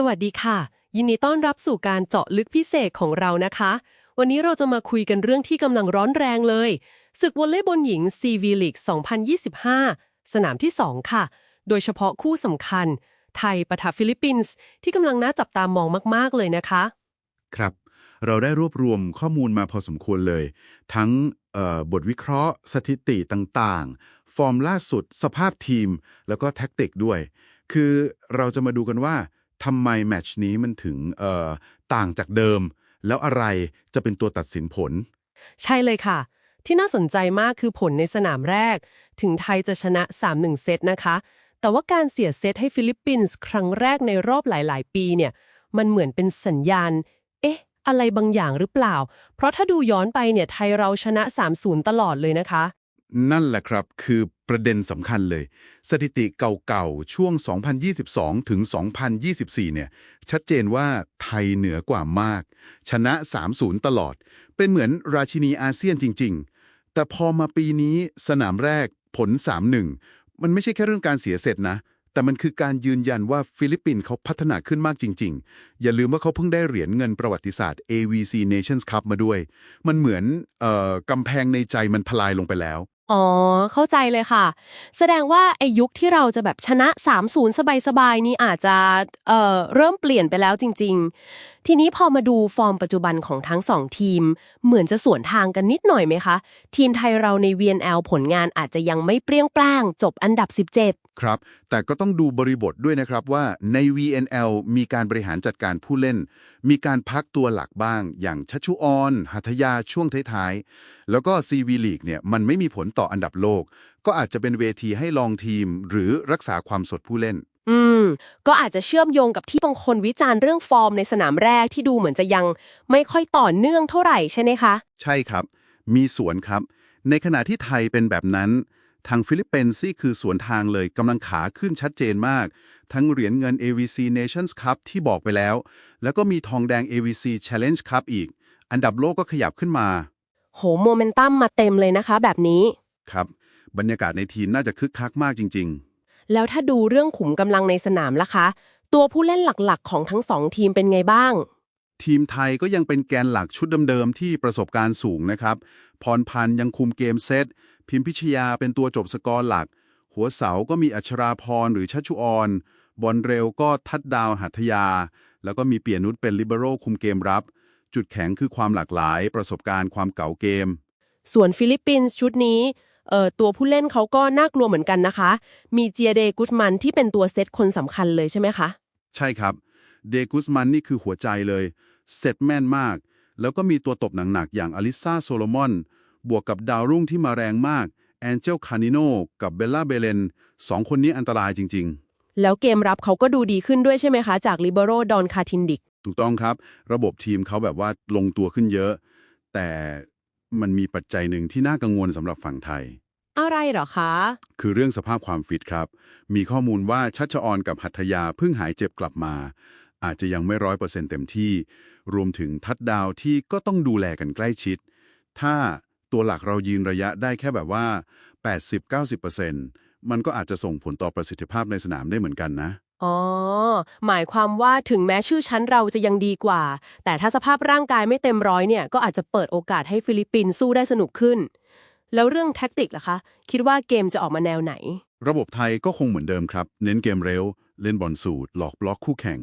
สวัสดีค่ะ ยินดีต้อนรับสู่การเจาะลึกพิเศษของเรานะคะ วันนี้เราจะมาคุยกันเรื่องที่กำลังร้อนแรงเลยศึกวอลเลย์บอลหญิง CV League 2025 สนามที่ 2 ค่ะ โดยเฉพาะคู่สำคัญ ไทยปะทะฟิลิปปินส์ที่กำลังน่าจับตามองมาก ๆ เลยนะคะ ครับ เราได้รวบรวมข้อมูลมาพอสมควรเลย ทั้งบทวิเคราะห์ สถิติต่างๆ ฟอร์มล่าสุด สภาพทีม แล้วก็แท็กติกด้วย คือเราจะมาดูกันว่า ทำไมแมตช์นี้มันถึงเอ่อต่างจากเดิม แล้วอะไรจะเป็นตัวตัดสินผล ใช่เลยค่ะ ที่น่าสนใจมากคือผลในสนามแรก ถึงไทยจะชนะ 3-1 เซตนะคะ แต่ว่าการเสียเซตให้ฟิลิปปินส์ครั้งแรกในรอบหลาย ๆ ปีเนี่ยมันเหมือนเป็นสัญญาณ เอ๊ะ อะไรบางอย่างหรือเปล่า เพราะถ้าดูย้อนไปเนี่ยไทยเราชนะ 3-0 ตลอดเลยนะคะ นั่นแหละครับคือประเด็นสำคัญเลย สถิติเก่าๆ ช่วง 2022 ถึง 2024 เนี่ย ชัดเจนว่าไทยเหนือกว่ามาก ชนะ 3-0 ตลอด เป็นเหมือนราชินีอาเซียนจริง ๆ แต่พอมาปีนี้สนามแรกผล 3-1 มันไม่ใช่แค่เรื่องการเสียเสร็จนะ แต่มันคือการยืนยันว่าฟิลิปปินส์เขาพัฒนาขึ้นมากจริง ๆ อย่าลืมว่าเขาเพิ่งได้เหรียญเงินประวัติศาสตร์ AVC Nations Cup มาด้วย มันเหมือนออกำแพงในใจมันทลายลงไปแล้ว อ๋อ เข้าใจเลยค่ะ แสดงว่าไอายุคที่เราจะแบบชนะ 3-0 สบายๆ นี่อาจจะเอ่อเริ่มเปลี่ยนไปแล้วจริง ๆ ทีนี้พอมาดูฟอร์มปัจจุบันของทั้งสองทีม เหมือนจะสวนทางกันนิดหน่อยไหมคะ ทีมไทยเราใน VNL ผลงานอาจจะยังไม่เปรี้ยงปร้าง จบอันดับ 17 ครับ แต่ก็ต้องดูบริบทด้วยนะครับว่าใน VNL มีการบริหารจัดการผู้เล่น มีการพักตัวหลักบ้าง อย่างชัชชุออนหัทยาช่วงท้ายๆ แล้วก็ CV League เนี่ยมันไม่มีผลต่ออันดับโลก ก็อาจจะเป็นเวทีให้ลองทีม หรือรักษาความสดผู้เล่น อืม ก็อาจจะเชื่อมโยงกับที่บางคนวิจารณ์เรื่องฟอร์มในสนามแรกที่ดูเหมือนจะยัง ไม่ค่อยต่อเนื่องเท่าไหร่ใช่ไหมคะ ใช่ครับ มีสวนครับ ในขณะที่ไทยเป็นแบบนั้น ทางฟิลิปปินส์นี่คือสวนทางเลยกำลังขาขึ้นชัดเจนมาก ทั้งเหรียญเงิน AVC Nations Cup ที่บอกไปแล้ว แล้วก็มีทองแดง AVC Challenge Cup อีก อันดับโลกก็ขยับขึ้นมา โหโมเมนตัมมาเต็มเลยนะคะ แบบนี้ ครับ บรรยากาศในทีมน่าจะคึกคักมากจริงแล้วถ้าดูเรื่องขุมกำลังในสนามล่ะคะ ตัวผู้เล่นหลักๆ ของทั้งสองทีมเป็นไงบ้างๆทีมไทยก็ยังเป็นแกนหลักชุดเดิมๆที่ประสบการณ์สูงนะครับ พรพันธ์ยังคุมเกมเซต พิมพิชยาเป็นตัวจบสกอร์หลัก หัวเสาก็มีอัชราพรหรือชัชชุออนบอลเร็วก็ทัดดาวหัทยา แล้วก็มีเปียนุชเป็นลิเบโรคุมเกมรับ จุดแข็งคือความหลากหลาย ประสบการณ์ความเก่าเกม ส่วนฟิลิปปินส์ชุดนี้เอ่อตัวผู้เล่นเขาก็น่ากลัวเหมือนกันนะคะ มีเจียเดกุสมันที่เป็นตัวเซตคนสำคัญเลยใช่ไหมคะ ใช่ครับ เดกุสมันนี่คือหัวใจเลยเสร็จแม่นมาก แล้วก็มีตัวตบหนักๆอย่างอลิซาโซโลมอน บวกกับดาวรุ่งที่มาแรงมากแอนเจลคานิโนกับเบลล่าเบเลนสองคนนี้อันตรายจริงแล้วเกมรับเขาก็ดูดีขึ้นด้วยใช่ไหมคะ จากลิเบโรดอนคาทินดิกๆถูกต้องครับ ระบบทีมเขาแบบว่าลงตัวขึ้นเยอะ แต่มันมีปัจจัยหนึ่งที่น่ากังวลสำหรับฝั่งไทย อะไรเหรอคะ คือเรื่องสภาพความฟิตครับ มีข้อมูลว่าชัชออนกับหัตถยาเพิ่งหายเจ็บกลับมา อาจจะยังไม่ร้อยเปอร์เซ็นต์เต็มที่ รวมถึงทัดดาวที่ก็ต้องดูแลกันใกล้ชิด ถ้า ตัวหลักเรายืนระยะได้แค่แบบว่า 80-90%มันก็อาจจะส่งผลต่อประสิทธิภาพในสนามได้เหมือนกันนะ อ๋อ หมายความว่าถึงแม้ชื่อชั้นเราจะยังดีกว่า แต่ถ้าสภาพร่างกายไม่เต็มร้อยเนี่ย ก็อาจจะเปิดโอกาสให้ฟิลิปปินส์สู้ได้สนุกขึ้น แล้วเรื่องแท็กติกล่ะคะ คิดว่าเกมจะออกมาแนวไหน ระบบไทยก็คงเหมือนเดิมครับ เน้นเกมเร็ว เล่นบอลสูตรหลอกบล็อกคู่แข่ง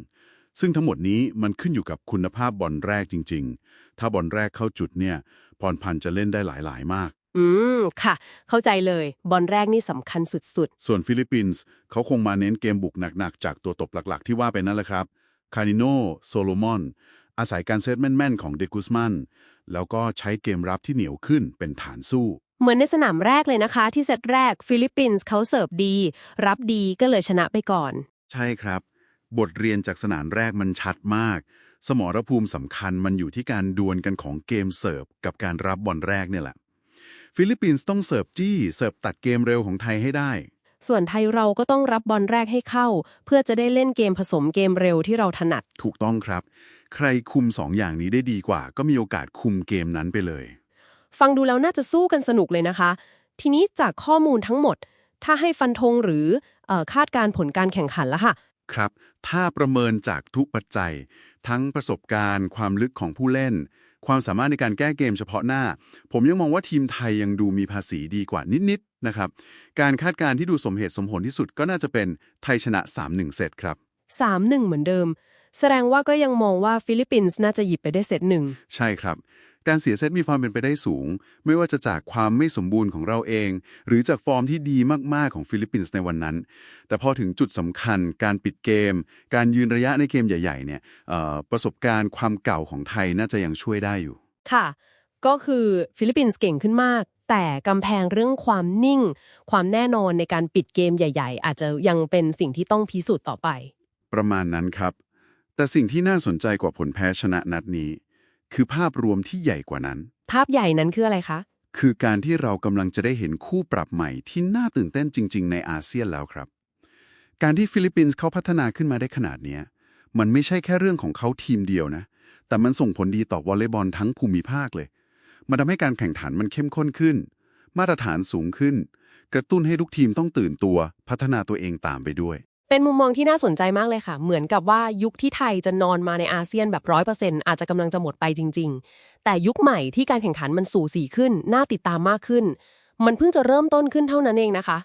ซึ่งทั้งหมดนี้มันขึ้นอยู่กับคุณภาพบอลแรกจริง ๆ ถ้าบอลแรกเข้าจุดเนี่ยพรพันธ์จะเล่นได้หลายๆ มาก อืม ค่ะ เข้าใจเลย บอลแรกนี่สำคัญสุดส่วนฟิลิปปินส์เขาคงมาเน้นเกมบุกหนัก ๆ จากตัวตบหลัก ๆ ที่ว่าไปนั่นแหละครับคาริโนโซโลมอน อาศัยการเซตแม่น ๆ ของเดกุสมัน แล้วก็ใช้เกมรับที่เหนียวขึ้นเป็นฐานสู้ ๆ เหมือนในสนามแรกเลยนะคะ ที่เซตแรกฟิลิปปินส์เขาเสิร์ฟดี รับดีก็เลยชนะไปก่อน ใช่ครับ บทเรียนจากสนามแรกมันชัดมาก สมรภูมิสำคัญมันอยู่ที่การดวลกันของเกมเสิร์ฟกับการรับบอลแรกเนี่ยแหละ ฟิลิปปินส์ต้องเสิร์ฟจี้เสิร์ฟตัดเกมเร็วของไทยให้ได้ ส่วนไทยเราก็ต้องรับบอลแรกให้เข้า เพื่อจะได้เล่นเกมผสมเกมเร็วที่เราถนัด ถูกต้องครับ ใครคุมสองอย่างนี้ได้ดีกว่า ก็มีโอกาสคุมเกมนั้นไปเลย ฟังดูแล้วน่าจะสู้กันสนุกเลยนะคะ ทีนี้จากข้อมูลทั้งหมด ถ้าให้ฟันธงหรือเออคาดการณ์ผลการแข่งขันละค่ะ ครับ ถ้าประเมินจากทุกปัจจัย ทั้งประสบการณ์ ความลึกของผู้เล่น ความสามารถในการแก้เกมเฉพาะหน้า ผมยังมองว่าทีมไทยยังดูมีภาษีดีกว่านิด ๆ นะครับ การคาดการณ์ที่ดูสมเหตุสมผลที่สุดก็น่าจะเป็นไทยชนะ 3-1 เซตครับ 3-1 เหมือนเดิม แสดงว่าก็ยังมองว่าฟิลิปปินส์น่าจะหยิบไปได้เซตหนึ่ง ใช่ครับ การเสียเซตมีความเป็นไปได้สูง ไม่ว่าจะจากความไม่สมบูรณ์ของเราเอง หรือจากฟอร์มที่ดีมากๆของฟิลิปปินส์ในวันนั้น แต่พอถึงจุดสำคัญ การปิดเกม การยืนระยะในเกมใหญ่ๆเนี่ยเอ่อประสบการณ์ความเก่าของไทยน่าจะยังช่วยได้อยู่ ค่ะ ก็คือฟิลิปปินส์เก่งขึ้นมาก แต่กำแพงเรื่องความนิ่ง ความแน่นอนในการปิดเกมใหญ่ ๆ อาจจะยังเป็นสิ่งที่ต้องพิสูจน์ต่อไป ประมาณนั้นครับ แต่สิ่งที่น่าสนใจกว่าผลแพ้ชนะนัดนี้ คือภาพรวมที่ใหญ่กว่านั้น ภาพใหญ่นั้นคืออะไรคะ คือการที่เรากำลังจะได้เห็นคู่ปรับใหม่ที่น่าตื่นเต้นจริง ๆ ในอาเซียนแล้วครับ การที่ฟิลิปปินส์เขาพัฒนาขึ้นมาได้ขนาดเนี้ยมันไม่ใช่แค่เรื่องของเขาทีมเดียวนะ แต่มันส่งผลดีต่อวอลเลย์บอลทั้งภูมิภาคเลยมันทำให้การแข่งขันมันเข้มข้นขึ้น มาตรฐานสูงขึ้น กระตุ้นให้ทุกทีมต้องตื่นตัว พัฒนาตัวเองตามไปด้วย เป็นมุมมองที่น่าสนใจมากเลยค่ะ เหมือนกับว่ายุคที่ไทยจะนอนมาในอาเซียนแบบร้อยเปอร์เซ็นต์อาจจะกำลังจะหมดไปจริง ๆ แต่ยุคใหม่ที่การแข่งขันมันสู่สีขึ้น น่าติดตามมากขึ้น มันเพิ่งจะเริ่มต้นขึ้นเท่านั้นเองนะคะ